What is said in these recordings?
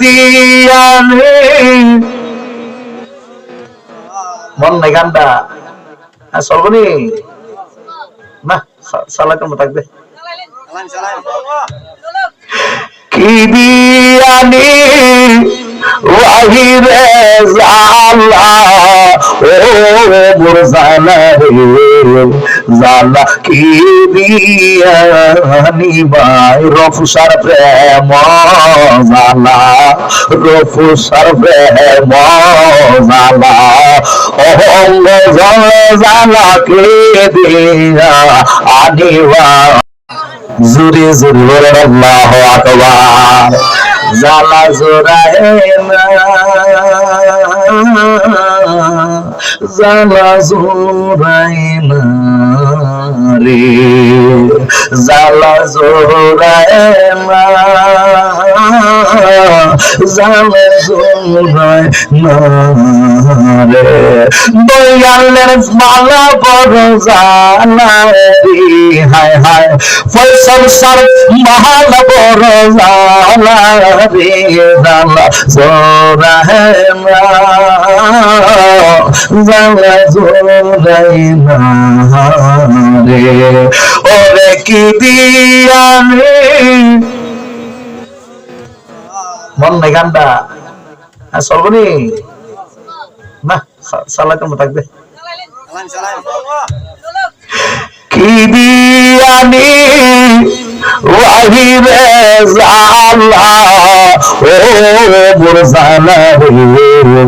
দিয়ানে মন নাই গানটা হ্যাঁ চলবনি? না সালা কেমন থাকবে। কি দিয়ানি জালা কি ভাই রফুসার প্রেম, জালা। রফুসার প্রেম, জালা। অঙ্গ জালা কে দিয়া আনিবা? জুরি জুরি বলেন আল্লাহ আকবার। জালা জোরায় না জালা জোরায় না রে জালা জোরায় না জালা জোরায় না রে। দয়ালের মালা বড় জালা রে হায় হায় ফসল সার মহাল বড় জালা রে জালা জোরা হে না জালা জোরাই না রে ওরে কি দিয়ানে মন নাই গানটা হ্যাঁ চলবনি না সালা কেমন থাকবে কি দিয়ানি জালা ও মোর জালা রে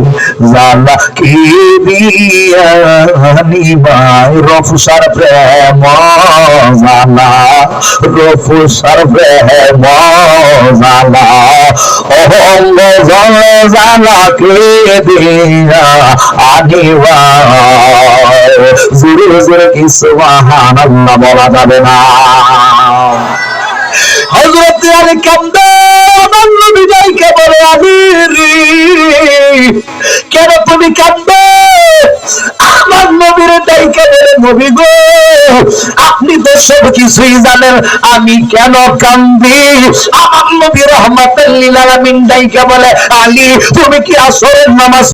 জালা কি দিয়ানি ভাই রফুসার প্রেম জালা রফুসার প্রেম জালা অঙ্গ জালা কে দিয়া আনিবা। জোরে জোরে কি সুবহানাল্লাহ, বলা যাবে না। হযরত আলী কান্দে নবী যাইকে বলে আমি কেন তুমি কান্দে আমার নবীর ডাইকে বলে, নবী গো, আপনি তো সব কিছুই জানেন, আমি কেন কান্দি আমার নবী রহমাতুল্লিল আলামিন ডাইকে বলে, আলী, তুমি কি আসরের নামাজ